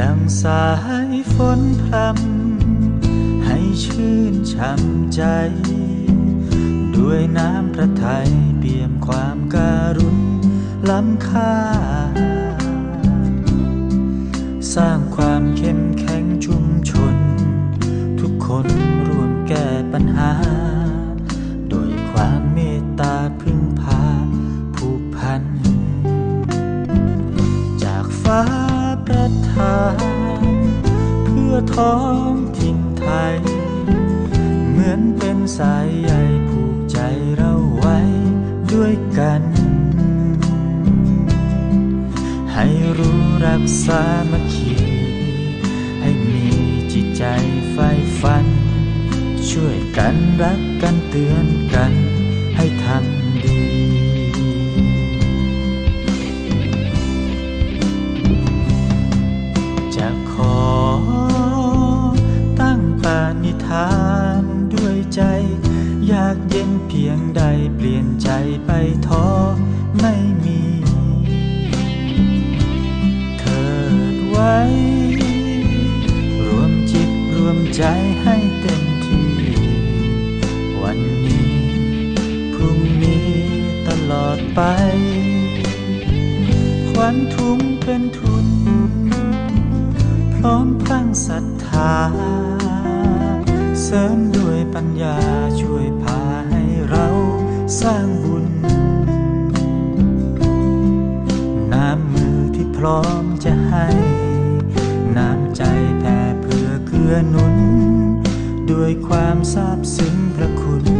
ดังสายฝนพรำให้ชื่นช่ำใจ ด้วยน้ำพระทัยเปี่ยมความการุณล้ำค่า สร้างความเข้มแข็งชุมชน ทุกคนร่วมแก้ปัญหา โดยความเมตตาพึ่งพาผูกพัน จากฟ้าประทาน พื่องถิ่นไทย เหมือนเป็นสายใยผูกใจเราไว้ด้วยกัน ให้รู้รักสามัคคีให้มีจิตใจใฝ่ฝัน ช่วยกันรักกันเตือนกันให้ทำดีจะขอ นิธานด้วยใจ อยากเย็นเพียงใดเปลี่ยนใจไปท้อไม่มี เถิดไว้ รวมจิตรวมใจให้เต็มที่ วันนี้ พรุ่งนี้ตลอดไปขวัญทุงเป็นทุน พร้อมพลังศรัทธา สริมด้วยปัญญาช่วยพาให้เราสร้างบุญ น้ำมือที่พร้อมจะให้ น้ำใจแผ่เพื่อเกื้อหนุน ด้วยความซาบซึ้งพระคุณ